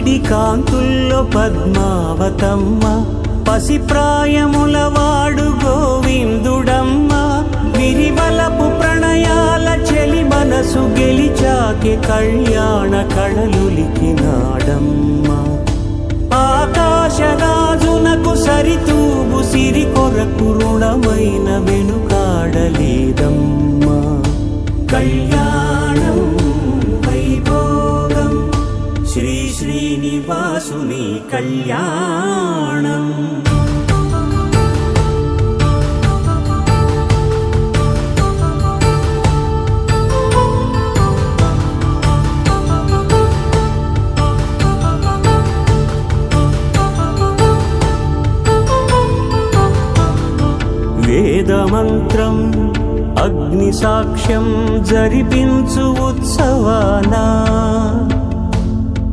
పసిడి కాంతుల్లో పద్మావతమ్మ పసి వాడు గోవిందుడమ్మ. విరివలపు ప్రణయాల చెలి మనసు గెలిచాకి కళ్యాణ కళలులికినాడమ్మ. ఆకాశరాజునకు సరితూబు సిరి కొరకు రుణమైన వెనుకాడలే. శ్రీనివాసుని కళ్యాణం. వేదమంత్రం అగ్ని సాక్ష్యం జరిపించు ఉత్సవానా.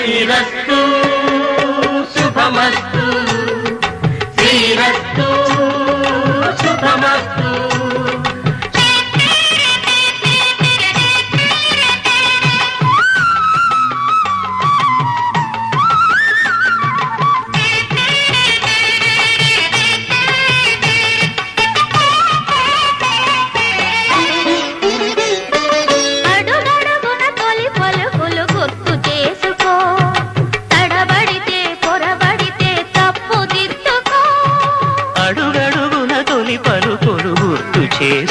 శ్రీరస్తు శుభమస్తు.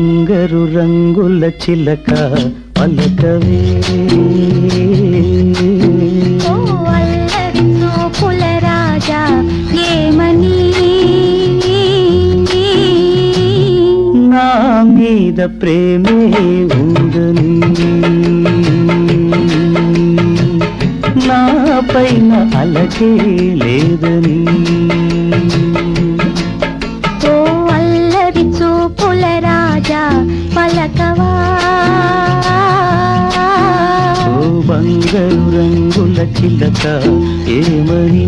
బంగారు రంగుల చిలక పలకవే. నా మీద ప్రేమే ఉందని. నా పైన అలకే లేదని. పలకవా ఓ బంగారు రంగుల చిలక ఏమని?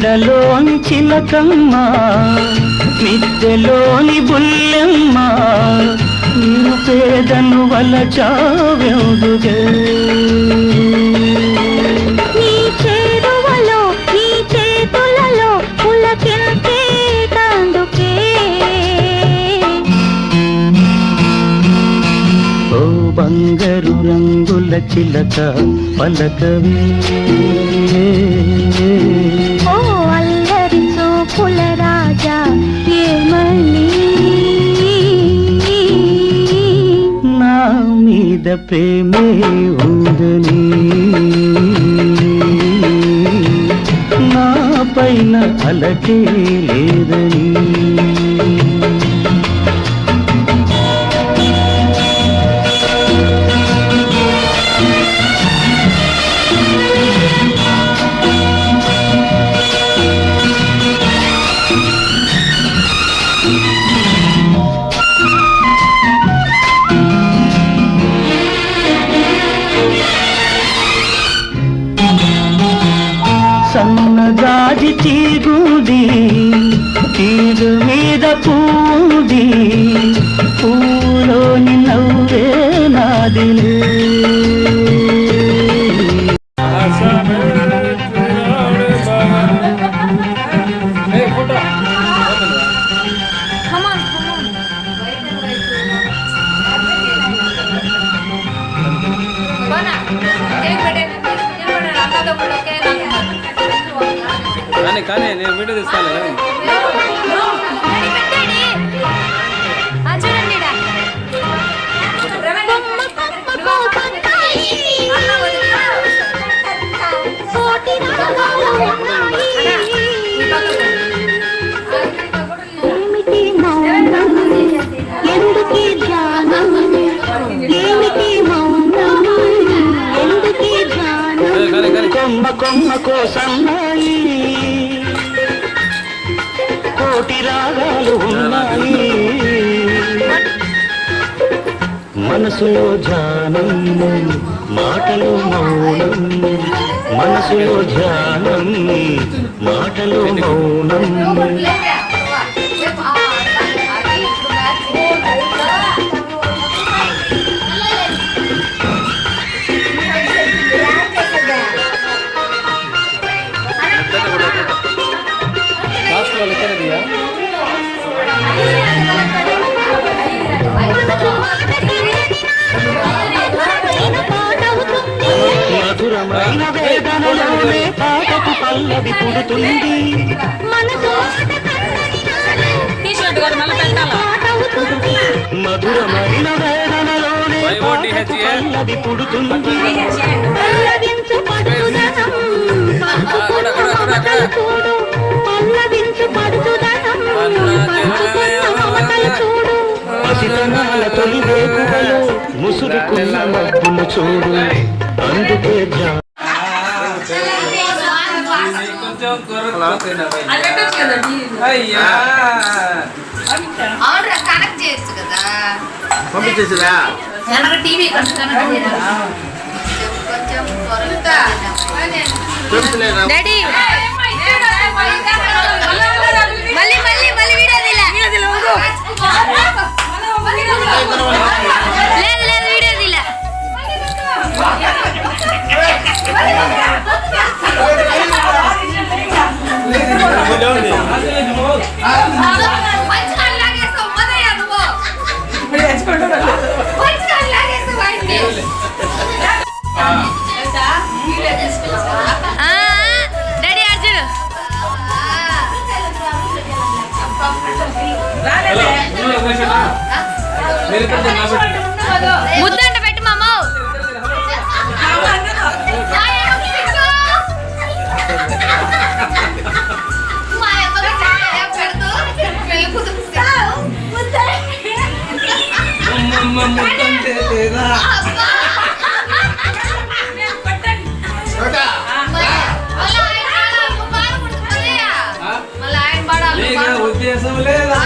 చిలకమ్మ మిద్దెలోని బుల్లెమ్మ నిన్ను పేదను వలచావెందుగే బంగారు రంగుల చిలక పలకవే. మీద ప్రేమే ఉందని నా పైన అలకే లేదని. కానీ నేను వీడియో తీస్తాను కోటి రాగాలు ఉన్నాయి. కోటి రాగాలు ఉన్నాయి. మనసులో ధ్యానం మాటలు మౌనం మనసులో ధ్యానం మాటలు మౌనం. వేదనలోనే పాటకు పల్లవి పుడుతుంది. మధురమైన వేదనలోనే పాటకు. పల్లవి పుడుతుంది. పల్లవించు పడుతుదనం పంచుకున్న మమతలు చూడు పల్లవించు పడుతుదనం పంచుకున్న మమతలు చూడు పసితనాల తొలి వేకువలో ముసురుకున్న చూడు. అందుకే కొంచెం అయ్యా అవునరా కనెక్ట్ చేయొచ్చు కదా పంపించేసిరా? TV daddy. మళ్ళీ మళ్ళీ మళ్ళీ వీడియో తీలా లేదు లేదు వీడియో తీలా మంచిగా అమ్మమ్మ ముద్దంటే లేదా? ఉద్దేశం లేదా?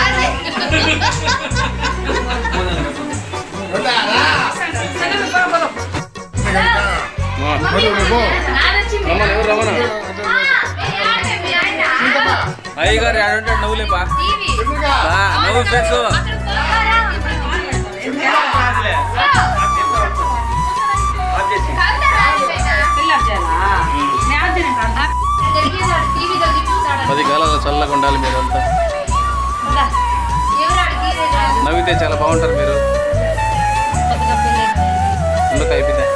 అయ్యగారు ఏడంటాడు నవ్వులేపా? నవ్వు ఫేస్ పది కాలాలు చల్లగా ఉండాలి మీరంతా. నవ్వితే చాలా బాగుంటారు మీరు. ఎందుకు అయిపోయిందా.